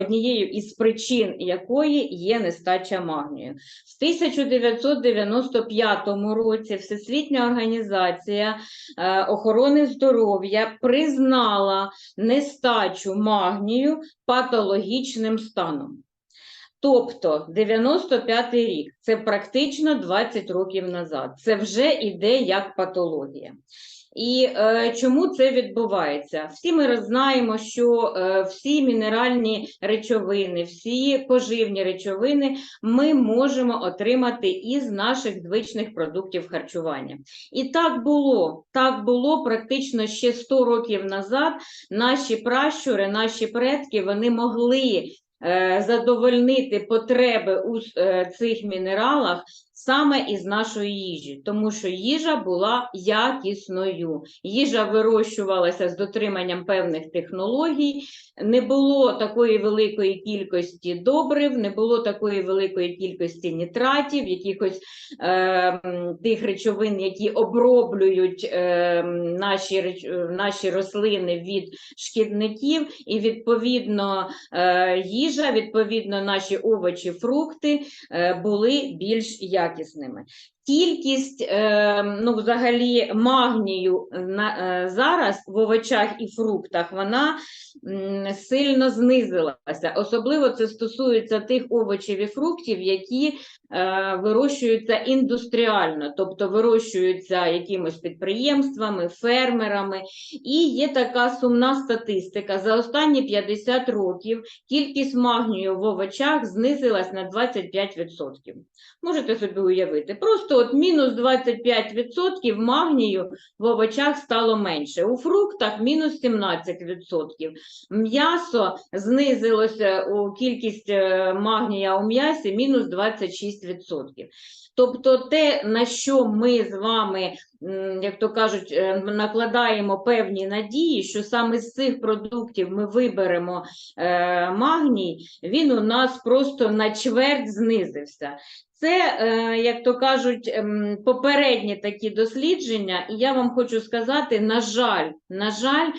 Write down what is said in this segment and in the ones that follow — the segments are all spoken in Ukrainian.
однією із причин якої є нестача магнію. В 1995 році Всесвітня організація е, охорони здоров'я признала нестачу магнію патологічним станом. Тобто 95-й рік це практично 20 років назад. Це вже іде як патологія. І е, чому це відбувається? Всі ми знаємо, що е, всі мінеральні речовини, всі поживні речовини ми можемо отримати із наших звичних продуктів харчування. І так було, так було практично ще 100 років назад. Наші пращури, наші предки, вони могли е, задовольнити потреби у е, цих мінералах саме із нашої їжі, тому що їжа була якісною. Їжа вирощувалася з дотриманням певних технологій, не було такої великої кількості добрив, не було такої великої кількості нітратів, якихось е, тих речовин, які оброблюють е, наші, е, наші рослини від шкідників, і відповідно е, їжа, відповідно, наші овочі, фрукти е, були більш якісними якісними. Кількість е, ну, взагалі магнію на, е, зараз в овочах і фруктах вона сильно знизилася. Особливо це стосується тих овочів і фруктів, які е, вирощуються індустріально, тобто вирощуються якимось підприємствами, фермерами. І є така сумна статистика. За останні 50 років кількість магнію в овочах знизилась на 25%. Можете собі уявити. Просто от мінус 25% магнію в овочах стало менше. У фруктах мінус 17%. М'ясо знизилося у кількість е, магнія у м'ясі мінус 26%. Тобто те, на що ми з вами, як то кажуть, е, накладаємо певні надії, що саме з цих продуктів ми виберемо е, магній, він у нас просто на чверть знизився. Це, е, як то кажуть, ем, попередні такі дослідження, і я вам хочу сказати, на жаль, на жаль,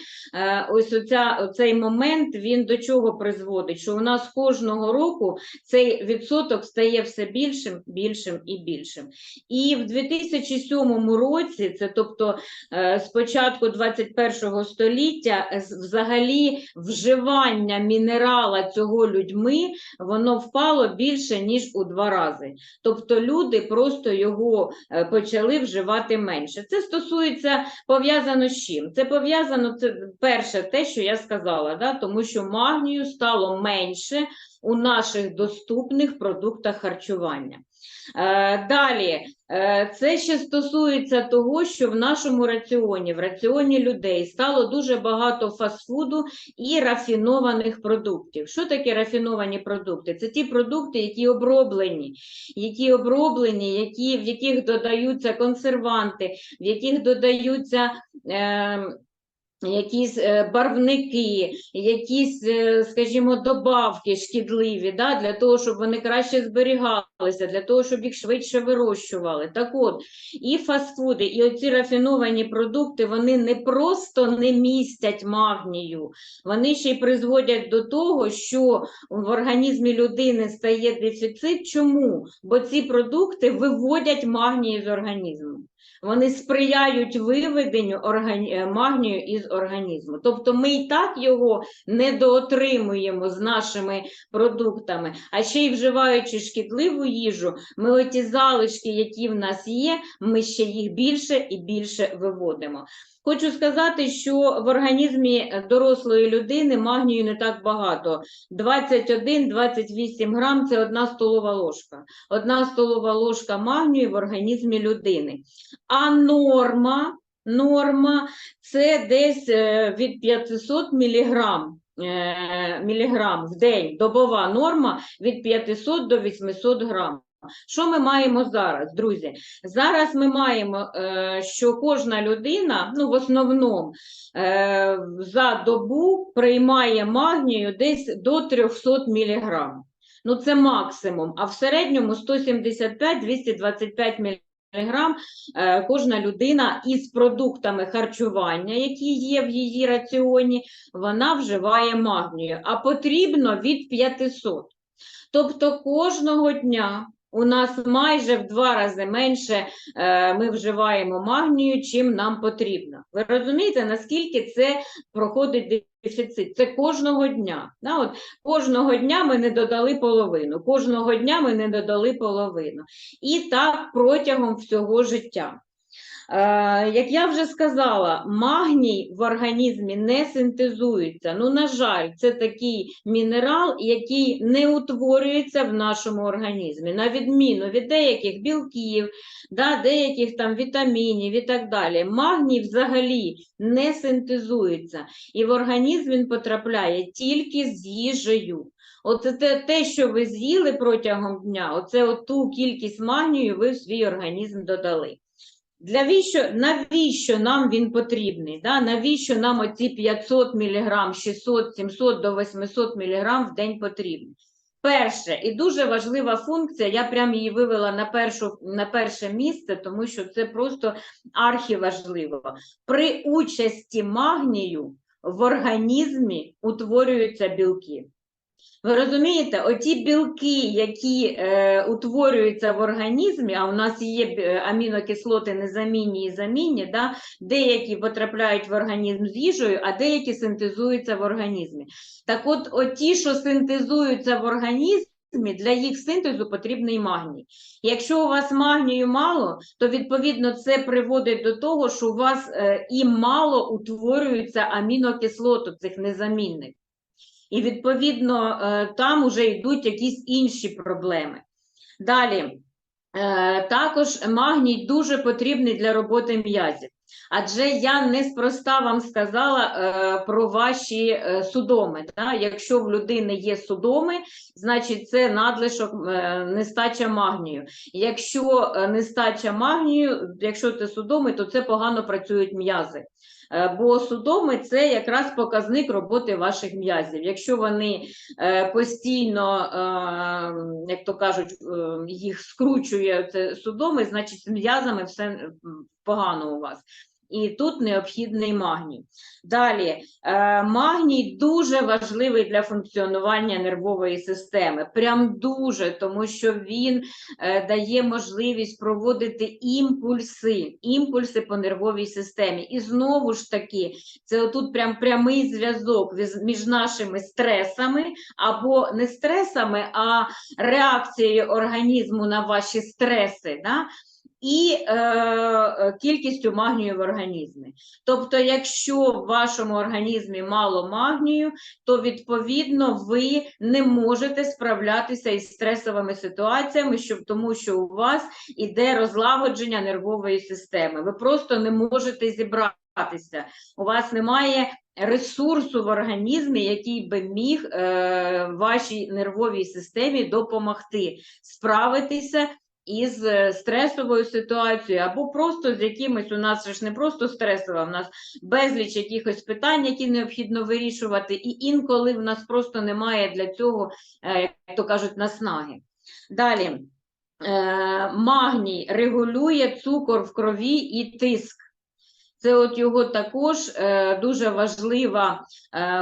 ось оця, оцей момент він до чого призводить? Що у нас кожного року цей відсоток стає все більшим, більшим і більшим. І в 2007 році, це тобто е, з початку 21 століття, е, взагалі вживання мінерала цього людьми, воно впало більше, ніж у два рази. Тобто люди просто його е, почали вживати менше. Це стосується пов'язано з чим? Це пов'язано це перше, те, що я сказала, да? тому що магнію стало менше у наших доступних продуктах харчування. Е, Далі, е, це ще стосується того, що в нашому раціоні, в раціоні людей стало дуже багато фастфуду і рафінованих продуктів. Що таке рафіновані продукти? Це ті продукти, які оброблені, які оброблені, які, в яких додаються консерванти, в яких додаються. Е, Якісь е, барвники, якісь, е, скажімо, добавки шкідливі, да, для того, щоб вони краще зберігалися, для того, щоб їх швидше вирощували. Так от, і фастфуди, і оці рафіновані продукти, вони не просто не містять магнію, вони ще й призводять до того, що в організмі людини стає дефіцит. Чому? Бо ці продукти виводять магній з організму. Вони сприяють виведенню органі... е, магнію із організму. Тобто ми і так його недоотримуємо з нашими продуктами, а ще й вживаючи шкідливу їжу, ми оті залишки, які в нас є, ми ще їх більше і більше виводимо. Хочу сказати, що в організмі е, дорослої людини магнію не так багато. 21-28 грам – це одна столова ложка. Одна столова ложка магнію в організмі людини. А норма, норма це десь е, від 500 міліграм, е, міліграм в день. Добова норма від 500 до 800 грам. Що ми маємо зараз, друзі? Зараз ми маємо, е, що кожна людина, ну в основному, е, за добу приймає магнію десь до 300 міліграм. Ну це максимум, а в середньому 175-225 міліграм мг е, кожна людина із продуктами харчування, які є в її раціоні, вона вживає магнію, а потрібно від 500. Тобто кожного дня у нас майже в два рази менше е, ми вживаємо магнію, чим нам потрібно. Ви розумієте, наскільки це проходить дефіцит? Це кожного дня. Да? От, кожного дня ми не додали половину, кожного дня ми не додали половину. І так протягом всього життя. Е, Як я вже сказала, магній в організмі не синтезується. Ну, на жаль, це такий мінерал, який не утворюється в нашому організмі, на відміну від деяких білків, да, деяких там вітамінів і так далі. Магній взагалі не синтезується, і в організм він потрапляє тільки з їжею. Оце те, те, що ви з'їли протягом дня, оце ту кількість магнію ви в свій організм додали. Для віщо, навіщо нам він потрібний? Да? Навіщо нам оці 500 мг, 600, 700 до 800 мг в день потрібні? Перше, і дуже важлива функція, я прям її вивела на, першу, на перше місце, тому що це просто архіважливо. При участі магнію в організмі утворюються білки. Ви розумієте, оті білки, які е, утворюються в організмі, а у нас є е, амінокислоти незамінні і замінні, да? деякі потрапляють в організм з їжею, а деякі синтезуються в організмі. Так от, оті, що синтезуються в організмі, для їх синтезу потрібний магній. Якщо у вас магнію мало, то відповідно це приводить до того, що у вас е, і мало утворюються амінокислот цих незамінних. І, відповідно, е, там вже йдуть якісь інші проблеми. Далі, е, також магній дуже потрібний для роботи м'язів. Адже я неспроста вам сказала е, про ваші судоми. Якщо в людини є судоми, значить це надлишок нестача магнію. Якщо нестача магнію, якщо це судоми, то це погано працюють м'язи. Е, Бо судоми це якраз показник роботи ваших м'язів. Якщо вони е, постійно, е, як то кажуть, їх скручує судоми, значить з м'язами все погано у вас. І тут необхідний магній. Далі, е, магній дуже важливий для функціонування нервової системи. Прям дуже, тому що він е, дає можливість проводити імпульси, імпульси по нервовій системі. І знову ж таки, це отут прям прямий зв'язок між нашими стресами, або не стресами, а реакцією організму на ваші стреси. Да? І е, е, кількістю магнію в організмі. Тобто, якщо в вашому організмі мало магнію, то відповідно ви не можете справлятися із стресовими ситуаціями, щоб, тому що у вас іде розлагодження нервової системи. Ви просто не можете зібратися. У вас немає ресурсу в організмі, який би міг е, вашій нервовій системі допомогти справитися із е, стресовою ситуацією, або просто з якимось у нас ж не просто стресова, у нас безліч якихось питань, які необхідно вирішувати, і інколи в нас просто немає для цього, е, як то кажуть, наснаги. Далі. Е, Магній регулює цукор в крові і тиск. Це от його також дуже важлива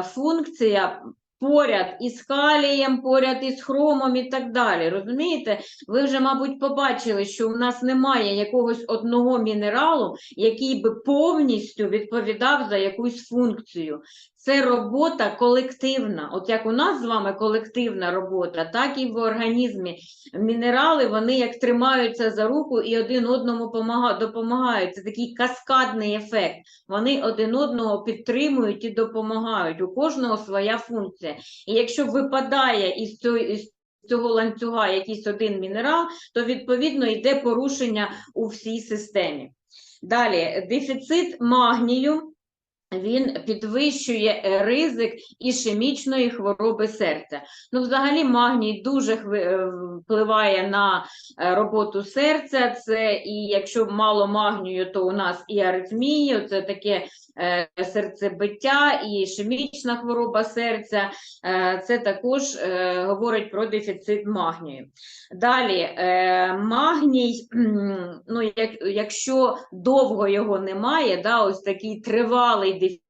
функція поряд із калієм, поряд із хромом і так далі. Розумієте? Ви вже, мабуть, побачили, що в нас немає якогось одного мінералу, який би повністю відповідав за якусь функцію. Це робота колективна. От як у нас з вами колективна робота, так і в організмі. Мінерали вони як тримаються за руку і один одному допомагають. Це такий каскадний ефект. Вони один одного підтримують і допомагають. У кожного своя функція. І якщо випадає із із цього ланцюга якийсь один мінерал, то відповідно йде порушення у всій системі. Далі, дефіцит магнію. Він підвищує е, ризик ішемічної хвороби серця. Ну, взагалі, магній дуже е, впливає на е, роботу серця. Це і якщо мало магнію, то у нас і аритмії, це таке серцебиття, і ішемічна хвороба серця. Е, Це також е, говорить про дефіцит магнію. Далі, е, магній, ну, як, якщо довго його немає, да, ось такий тривалий дефіцит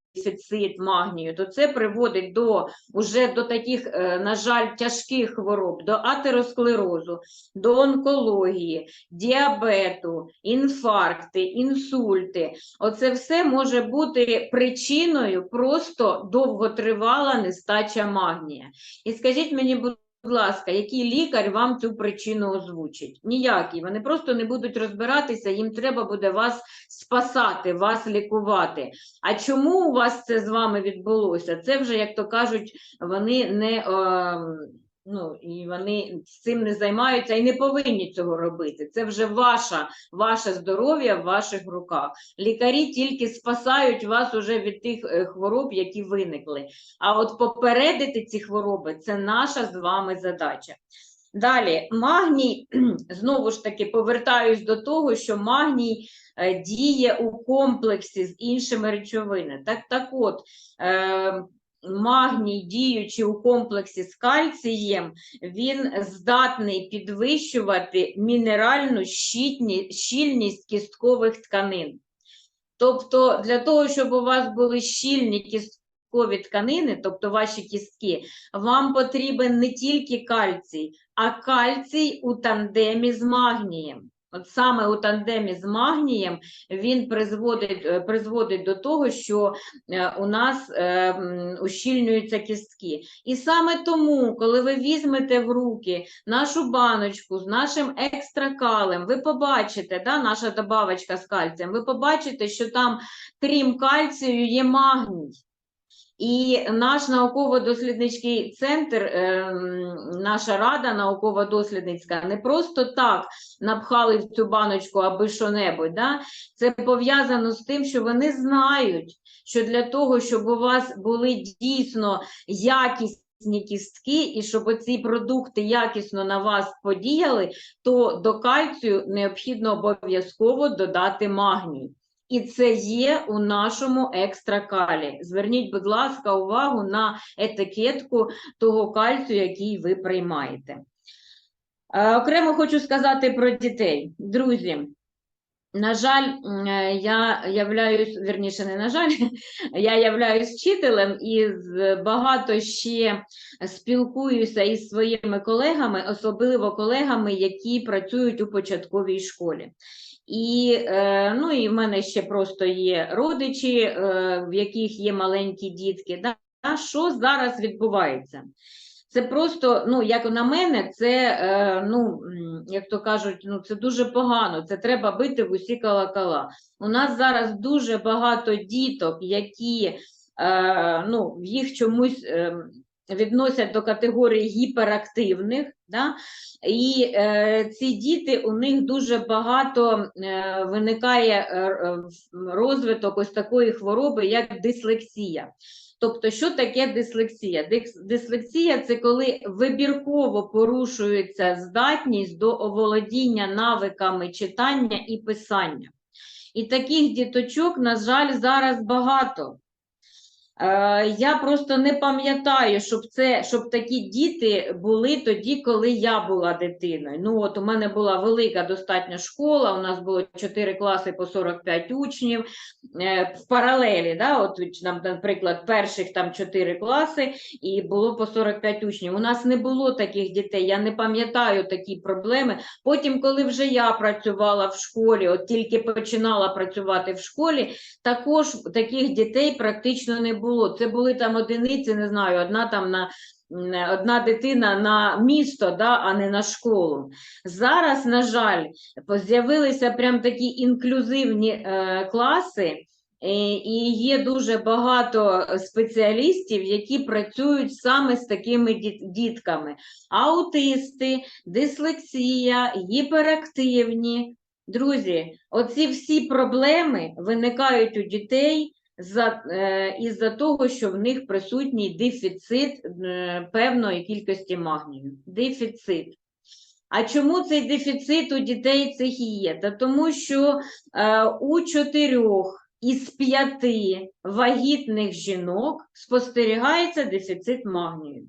магнію, то це приводить до уже до таких, е, на жаль, тяжких хвороб, до атеросклерозу, до онкології, діабету, інфаркти, інсульти. Оце все може бути причиною просто довготривала нестача магнія. І скажіть мені, будь ласка, який лікар вам цю причину озвучить? Ніякий. Вони просто не будуть розбиратися, їм треба буде вас спасати, вас лікувати. А чому у вас це з вами відбулося? Це вже, як то кажуть, вони не. Е, Ну, і вони цим не займаються і не повинні цього робити. Це вже ваша, ваше здоров'я в ваших руках. Лікарі тільки спасають вас уже від тих е, хвороб, які виникли. А от попередити ці хвороби це наша з вами задача. Далі, магній, знову ж таки, повертаюсь до того, що магній е, діє у комплексі з іншими речовинами. Так, так от, е, магній, діючи у комплексі з кальцієм, він здатний підвищувати мінеральну щільність кісткових тканин. Тобто, для того, щоб у вас були щільні кісткові тканини, тобто ваші кістки, вам потрібен не тільки кальцій, а кальцій у тандемі з магнієм. От саме у тандемі з магнієм він призводить, е, призводить до того, що е, у нас е, ущільнюються кістки. І саме тому, коли ви візьмете в руки нашу баночку з нашим екстракалем, ви побачите, да, наша добавочка з кальцієм, ви побачите, що там, крім кальцію, є магній. І наш науково-дослідницький центр, ем, наша рада науково-дослідницька, не просто так напхали в цю баночку аби що-небудь. Да? Це пов'язано з тим, що вони знають, що для того, щоб у вас були дійсно якісні кістки, і щоб ці продукти якісно на вас подіяли, то до кальцію необхідно обов'язково додати магній. І це є у нашому екстракалі. Зверніть, будь ласка, увагу на етикетку того кальцію, який ви приймаєте. Е, Окремо хочу сказати про дітей. Друзі, на жаль, е, я являюсь, вірніше, не на жаль, я являюсь вчителем і багато ще спілкуюся із своїми колегами, особливо колегами, які працюють у початковій школі. І, е, ну, і в мене ще просто є родичі, е, в яких є маленькі дітки. Да? Що зараз відбувається? Це просто, ну, як на мене, це, е, ну, як то кажуть, ну, це дуже погано, це треба бити в усі колокола. У нас зараз дуже багато діток, які, ну, їх чомусь е, відносять до категорії гіперактивних, да? і е, ці діти, у них дуже багато е, виникає е, е, розвиток ось такої хвороби, як дислексія. Тобто, що таке дислексія? Дислексія це коли вибірково порушується здатність до оволодіння навиками читання і писання. І таких діточок, на жаль, зараз багато. Е, Я просто не пам'ятаю, щоб це, щоб такі діти були тоді, коли я була дитиною. Ну, от у мене була велика достатня школа, у нас було 4 класи по 45 учнів е, в паралелі. Да? От, нам, наприклад, перших там 4 класи і було по 45 учнів. У нас не було таких дітей, я не пам'ятаю такі проблеми. Потім, коли вже я працювала в школі, от тільки починала працювати в школі, також таких дітей практично не було. Це були там одиниці, не знаю, одна там на одна дитина на місто, да, а не на школу. Зараз, на жаль, з'явилися прям такі інклюзивні е, класи. е, І є дуже багато спеціалістів, які працюють саме з такими діт- дітками: аутисти, дислексія, гіперактивні. Друзі, оці всі проблеми виникають у дітей за, е, із-за того, що в них присутній дефіцит е, певної кількості магнію. Дефіцит. А чому цей дефіцит у дітей цих є? Та тому що е, у чотирьох із п'яти вагітних жінок спостерігається дефіцит магнію.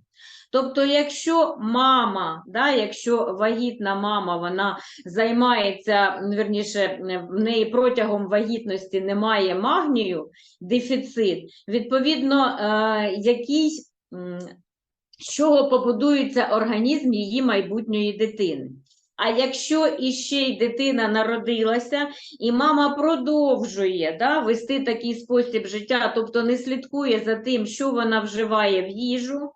Тобто, якщо мама, да, якщо вагітна мама, вона займається, м, вірніше, в неї протягом вагітності немає магнію, дефіцит, відповідно, е, якийсь, з чого побудується організм її майбутньої дитини. А якщо іще й дитина народилася, і мама продовжує да, вести такий спосіб життя, тобто не слідкує за тим, що вона вживає в їжу,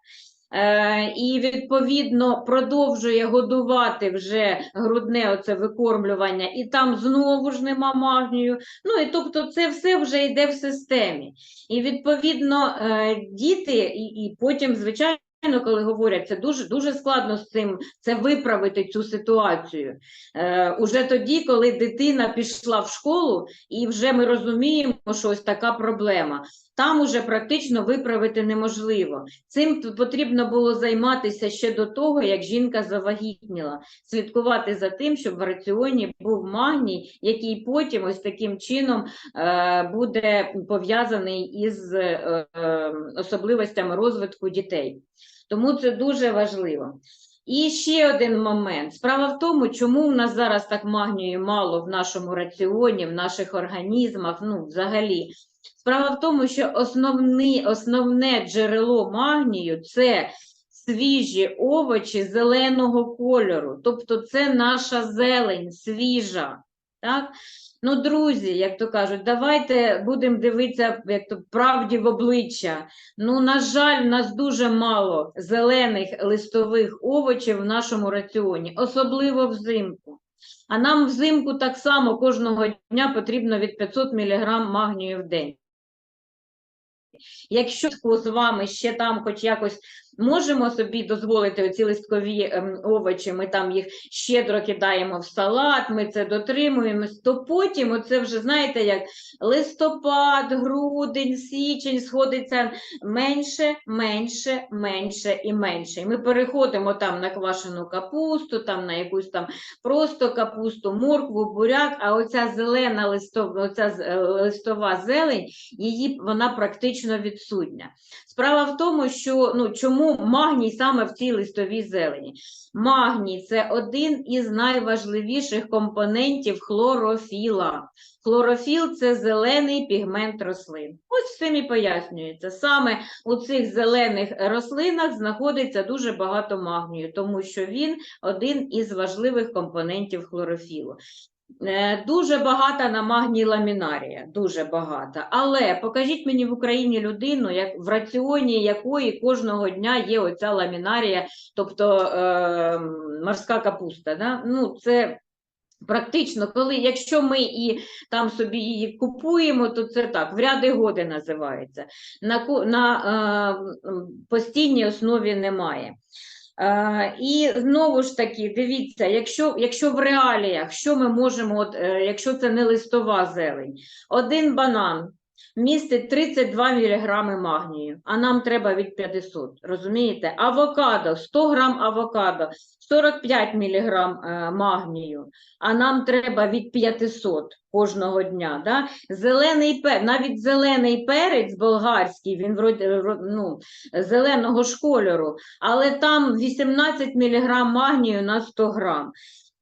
е, і відповідно продовжує годувати вже грудне оце викормлювання, і там знову ж нема магнію. Ну і тобто це все вже йде в системі. І відповідно е, діти, і, і потім, звичайно. Коли говорять, це дуже дуже складно з цим це виправити цю ситуацію. Е, уже тоді, коли дитина пішла в школу, і вже ми розуміємо, що ось така проблема. Там уже практично виправити неможливо. Цим потрібно було займатися ще до того, як жінка завагітніла, слідкувати за тим, щоб в раціоні був магній, який потім ось таким чином е, буде пов'язаний із е, е, особливостями розвитку дітей. Тому це дуже важливо. І ще один момент. Справа в тому, чому у нас зараз так магнію мало в нашому раціоні, в наших організмах, ну, взагалі. Справа в тому, що основний, основне джерело магнію це свіжі овочі зеленого кольору. Тобто це наша зелень свіжа. Так? Ну, друзі, як то кажуть, давайте будемо дивитися як то, правді в обличчя. Ну, на жаль, в нас дуже мало зелених листових овочів в нашому раціоні, особливо взимку. А нам взимку так само кожного дня потрібно від 500 мг магнію в день. Якщо з вами ще там хоч якось можемо собі дозволити оці листкові ем, овочі, ми там їх щедро кидаємо в салат, ми це дотримуємось, то потім оце вже, знаєте, як листопад, грудень, січень сходиться менше, менше, менше і менше. І ми переходимо там на квашену капусту, там на якусь там просто капусту, моркву, буряк, а оця зелена листова, оця е, листова зелень, її вона практично відсутня. Справа в тому, що ну чому магній саме в цій листовій зелені? Магній це один із найважливіших компонентів хлорофіла. Хлорофіл це зелений пігмент рослин. Ось цим і пояснюється. Саме у цих зелених рослинах знаходиться дуже багато магнію, тому що він один із важливих компонентів хлорофілу. Е, Дуже багата на магній ламінарія, дуже багата. Але покажіть мені в Україні людину, як в раціоні якої кожного дня є оця ламінарія, тобто е, морська капуста. Да? Ну, це практично, коли якщо ми і там собі її купуємо, то це так, в ряди годи називається. На, на е, постійній основі немає. Е, І знову ж таки, дивіться, якщо, якщо в реаліях, що ми можемо, от, е, якщо це не листова зелень, один банан містить 32 мг магнію, а нам треба від 500, розумієте? Авокадо, 100 грам авокадо, 45 мг магнію, а нам треба від 500 кожного дня. Да? Зелений пер... навіть зелений перець болгарський, він вроді, ну, зеленого ж кольору, але там 18 мг магнію на 100 грам.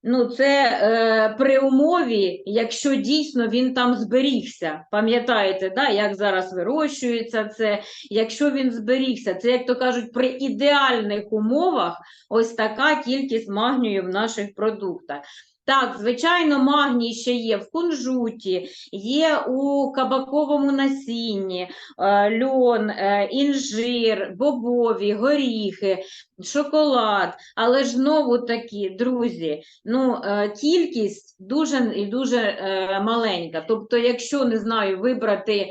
Ну, це е, при умові, якщо дійсно він там зберігся. Пам'ятаєте, да, як зараз вирощується це, якщо він зберігся, це, як то кажуть, при ідеальних умовах ось така кількість магнію в наших продуктах. Так, звичайно, магній ще є в кунжуті, є у кабаковому насінні, е, льон, е, інжир, бобові, горіхи, шоколад. Але ж знову таки, друзі, ну, е, кількість дуже і дуже маленька. Тобто, якщо не знаю, вибрати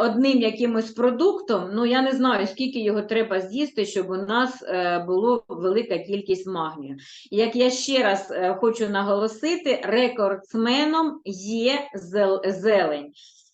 одним якимось продуктом, ну я не знаю, скільки його треба з'їсти, щоб у нас була було велика кількість магнію. Як я ще раз е, хочу наголосити, рекордсменом є зелень.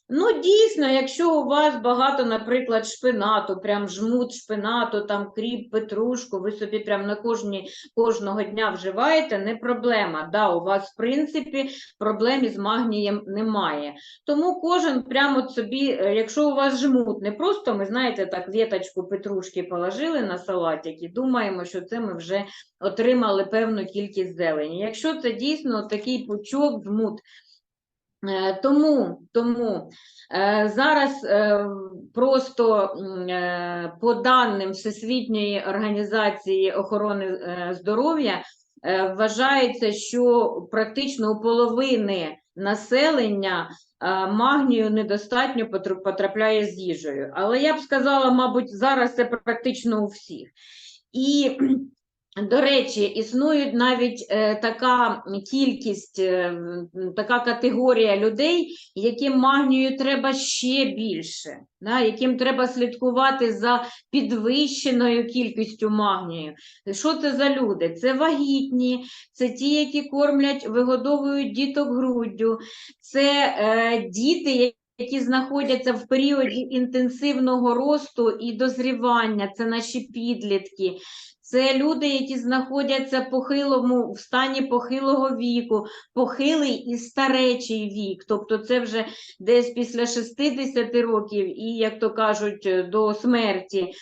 Ну, дійсно, якщо у вас багато, наприклад, шпинату, прям жмут шпинату, там кріп, петрушку, ви собі прям на кожні, кожного дня вживаєте, не проблема. Да, у вас, в принципі, проблем із магнієм немає. Тому кожен прямо собі, е, якщо у вас жмут, не просто ми, знаєте, так віточку петрушки положили на салатик і думаємо, що це ми вже отримали певну кількість зелені. Якщо це дійсно такий пучок, жмут, Тому, тому е, зараз е, просто е, по даним Всесвітньої організації охорони е, здоров'я е, вважається, що практично у половини населення е, магнію недостатньо потрапляє з їжею. Але я б сказала, мабуть, зараз це практично у всіх. І до речі, існують навіть е, така кількість, е, така категорія людей, яким магнію треба ще більше, да, яким треба слідкувати за підвищеною кількістю магнію. Що це за люди? Це вагітні, це ті, які кормлять, вигодовують діток груддю, це е, діти, які знаходяться в періоді інтенсивного росту і дозрівання, це наші підлітки. Це люди, які знаходяться похилому, в стані похилого віку, похилий і старечий вік, тобто це вже десь після 60 років і, як то кажуть, до смерті.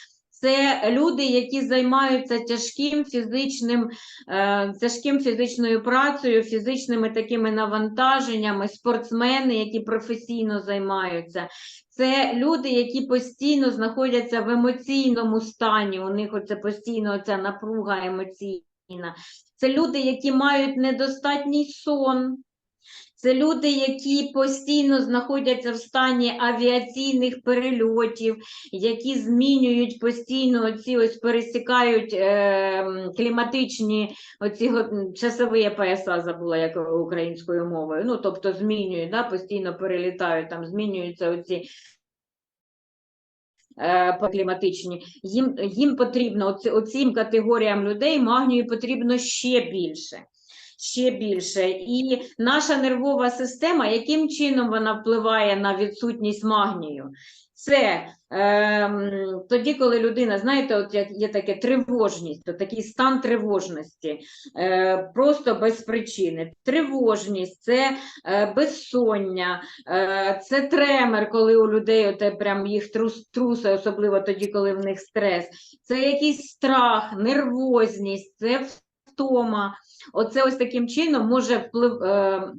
Це люди, які займаються тяжким фізичним, е, тяжким фізичною працею, фізичними такими навантаженнями, спортсмени, які професійно займаються. Це люди, які постійно знаходяться в емоційному стані, у них оце постійно ця напруга емоційна. Це люди, які мають недостатній сон. Це люди, які постійно знаходяться в стані авіаційних перельотів, які змінюють постійно ці ось пересікають е, кліматичні оці часові пояса, забула як українською мовою. Ну, тобто змінюють, да, постійно перелітають, там змінюються оці е, кліматичні, їм, їм потрібно, оці, оцім категоріям людей магнію потрібно ще більше. Ще більше. І наша нервова система, яким чином вона впливає на відсутність магнію? Це ем, тоді, коли людина, знаєте, от є таке тривожність, то такий стан тривожності, е, просто без причини. Тривожність, це е, безсоння, Е, Це тремор, коли у людей оте прям їх трус, трусе, особливо тоді, коли в них стрес. Це якийсь страх, нервозність, це втома. Оце ось таким чином може вплив. е,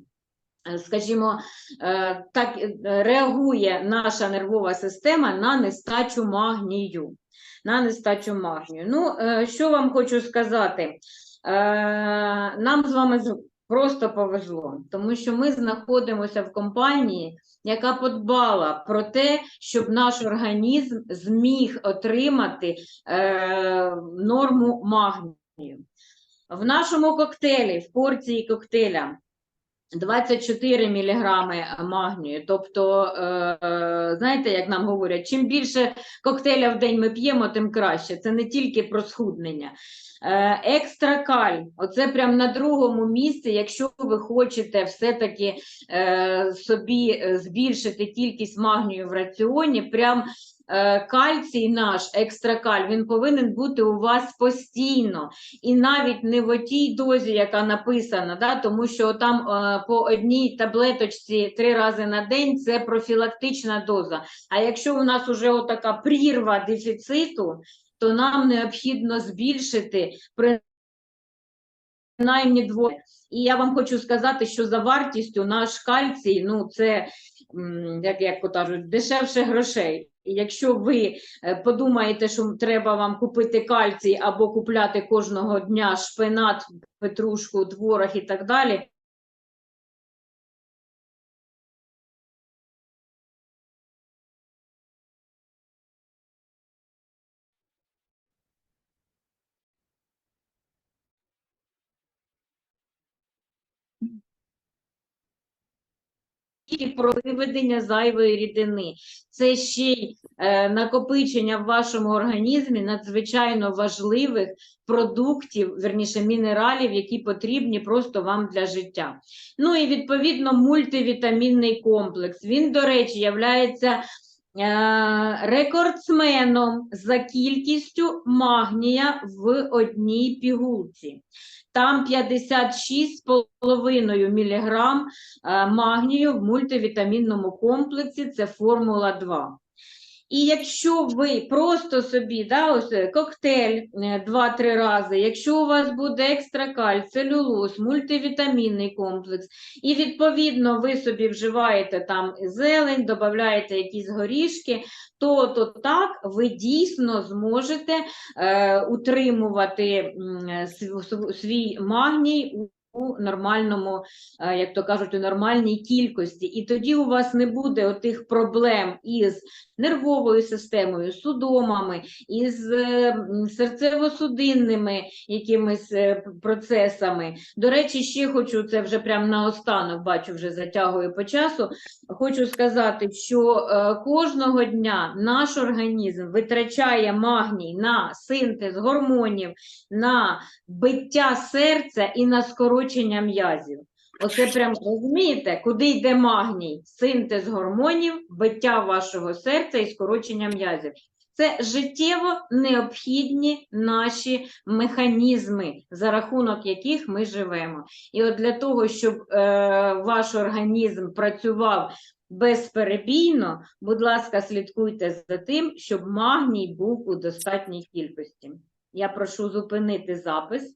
е, Скажімо, е, так реагує наша нервова система на нестачу магнію. На нестачу магнію. Ну, що вам хочу сказати? Нам з вами просто повезло, тому що ми знаходимося в компанії, яка подбала про те, щоб наш організм зміг отримати норму магнію. В нашому коктейлі, в порції коктейля 24 міліграми магнію. Тобто, е, знаєте, як нам говорять, чим більше коктейля в день ми п'ємо, тим краще. Це не тільки про схуднення. Е, Екстра каль, оце прям на другому місці, якщо ви хочете все-таки е, собі збільшити кількість магнію в раціоні, прям кальцій наш, екстракаль, він повинен бути у вас постійно. І навіть не в отій дозі, яка написана, да, тому що там е, по одній таблеточці три рази на день це профілактична доза. А якщо у нас вже отака прірва дефіциту, то нам необхідно збільшити принаймні двоє. І я вам хочу сказати, що за вартістю наш кальцій, ну це, як, як кажуть, дешевше грошей. Якщо ви е, подумаєте, що треба вам купити кальцій або купляти кожного дня шпинат, петрушку, творог і так далі, тільки про виведення зайвої рідини, це ще й е, накопичення в вашому організмі надзвичайно важливих продуктів, верніше мінералів, які потрібні просто вам для життя. Ну і відповідно мультивітамінний комплекс. Він, до речі, являється рекордсменом за кількістю магнія в одній пігулці. Там 56,5 мг е, магнію в мультивітамінному комплексі, це формула 2. І якщо ви просто собі, да, ось е, коктейль е, 2-3 рази, якщо у вас буде екстракаль, целюлоз, мультивітамінний комплекс, і відповідно ви собі вживаєте там зелень, додаєте якісь горішки, то, то так ви дійсно зможете е, утримувати св- свій магній у нормальному, е, як то кажуть, у нормальній кількості. І тоді у вас не буде отих проблем із нервовою системою, судомами, із е, серцево-судинними якимись е, процесами. До речі, ще хочу це вже прямо наостанок, бачу, вже затягую по часу. Хочу сказати, що е, кожного дня наш організм витрачає магній на синтез гормонів, на биття серця і на скорочення м'язів. Оце прям розумієте, куди йде магній? Синтез гормонів, биття вашого серця і скорочення м'язів. Це життєво необхідні наші механізми, за рахунок яких ми живемо. І от для того, щоб е, ваш організм працював безперебійно, будь ласка, слідкуйте за тим, щоб магній був у достатній кількості. Я прошу зупинити запис.